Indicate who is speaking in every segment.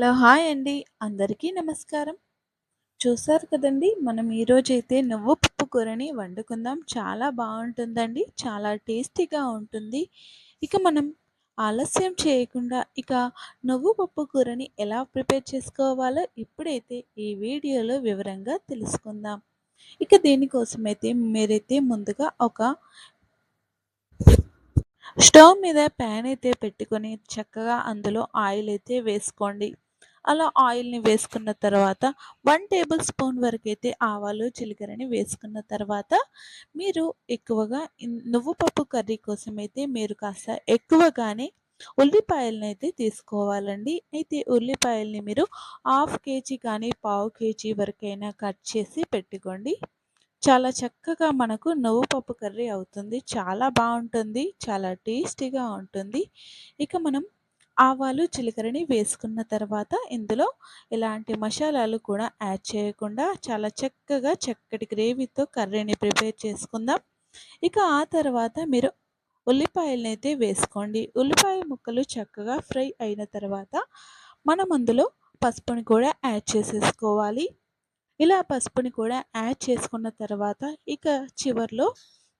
Speaker 1: Hello hi అండి. అందరికీ నమస్కారం. చూసారు కదండి మనం ఈరోజైతే నువ్వు పప్పు కూరని వండుకుందాం. చాలా బాగుంటుందండి చాలా టేస్టీగా ఉంటుంది. ఇక మనం ఆలస్యం చేయకుండా ఇక నువ్వు పప్పు కూరని ఎలా ప్రిపేర్ చేసుకోవాలో ఇప్పుడైతే ఈ వీడియోలో వివరంగా తెలుసుకుందాం. ఇక దీనికోసమైతే మీరైతే ముందుగా ఒక స్టవ్ మీద ప్యాన్ అయితే పెట్టుకొని చక్కగా అందులో ఆయిల్ అయితే వేసుకోండి. అలా ఆయిల్ని వేసుకున్న తర్వాత వన్ టేబుల్ స్పూన్ వరకు అయితే ఆవాలు జీలకర్రని వేసుకున్న తర్వాత మీరు ఎక్కువగా నువ్వు పప్పు కర్రీ కోసం అయితే మీరు కాస్త ఎక్కువగానే ఉల్లిపాయలను అయితే తీసుకోవాలండి. అయితే ఉల్లిపాయల్ని మీరు హాఫ్ కేజీ కానీ పావు కేజీ వరకైనా కట్ చేసి పెట్టుకోండి. చాలా చక్కగా మనకు నువ్వు పప్పు కర్రీ అవుతుంది. చాలా బాగుంటుంది. చాలా టేస్టీగా ఉంటుంది. ఇక మనం ఆవాలు జీలకర్రని వేసుకున్న తర్వాత ఇందులో ఎలాంటి మసాలాలు కూడా యాడ్ చేయకుండా చాలా చక్కగా చక్కటి గ్రేవీతో కర్రీని ప్రిపేర్ చేసుకుందాం. ఇక ఆ తర్వాత మీరు ఉల్లిపాయలనైతే వేసుకోండి. ఉల్లిపాయ ముక్కలు చక్కగా ఫ్రై అయిన తర్వాత మనం అందులో పసుపుని కూడా యాడ్ చేసేసుకోవాలి. ఇలా పసుపుని కూడా యాడ్ చేసుకున్న తర్వాత ఇక చివరిలో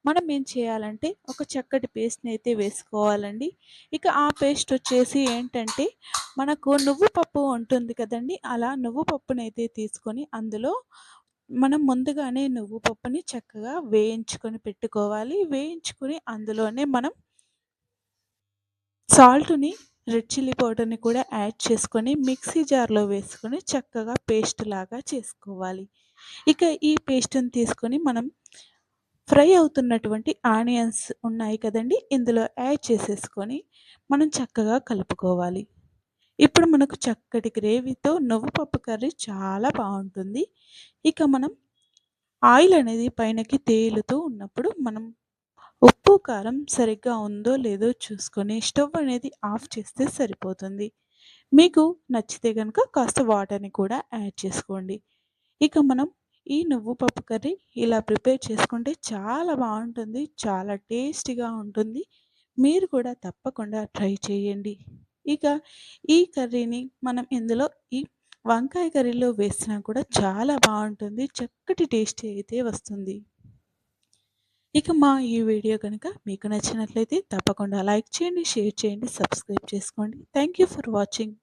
Speaker 1: మనం ఏం చేయాలంటే ఒక చక్కటి పేస్ట్ని అయితే వేసుకోవాలండి. ఇక ఆ పేస్ట్ వచ్చేసి ఏంటంటే మనకు నువ్వు పప్పు ఉంటుంది కదండి అలా నువ్వు పప్పుని అయితే తీసుకొని అందులో మనం ముందుగానే నువ్వు పప్పుని చక్కగా వేయించుకొని పెట్టుకోవాలి. వేయించుకొని అందులోనే మనం సాల్ట్ని రెడ్ చిల్లీ పౌడర్ని కూడా యాడ్ చేసుకొని మిక్సీ జార్లో వేసుకొని చక్కగా పేస్ట్ లాగా చేసుకోవాలి. ఇక ఈ పేస్ట్ని తీసుకొని మనం ఫ్రై అవుతున్నటువంటి ఆనియన్స్ ఉన్నాయి కదండి ఇందులో యాడ్ చేసేసుకొని మనం చక్కగా కలుపుకోవాలి. ఇప్పుడు మనకు చక్కటి గ్రేవీతో నువ్వు పప్పు కర్రీ చాలా బాగుంటుంది. ఇక మనం ఆయిల్ అనేది పైనకి తేలుతూ ఉన్నప్పుడు మనం ఉప్పు కారం సరిగ్గా ఉందో లేదో చూసుకొని స్టవ్ అనేది ఆఫ్ చేస్తే సరిపోతుంది. మీకు నచ్చితే కనుక కాస్త వాటర్ని కూడా యాడ్ చేసుకోండి. ఇక మనం ఈ నువ్వు పప్పు కర్రీ ఇలా ప్రిపేర్ చేసుకుంటే చాలా బాగుంటుంది చాలా టేస్టీగా ఉంటుంది. మీరు కూడా తప్పకుండా ట్రై చేయండి. ఇక ఈ కర్రీని మనం ఇందులో ఈ వంకాయ కర్రీలో వేసినా కూడా చాలా బాగుంటుంది చక్కటి టేస్టీ అయితే వస్తుంది. ఇక మా ఈ వీడియో కనుక మీకు నచ్చినట్లయితే తప్పకుండా లైక్ చేయండి షేర్ చేయండి సబ్స్క్రైబ్ చేసుకోండి. Thank you for watching.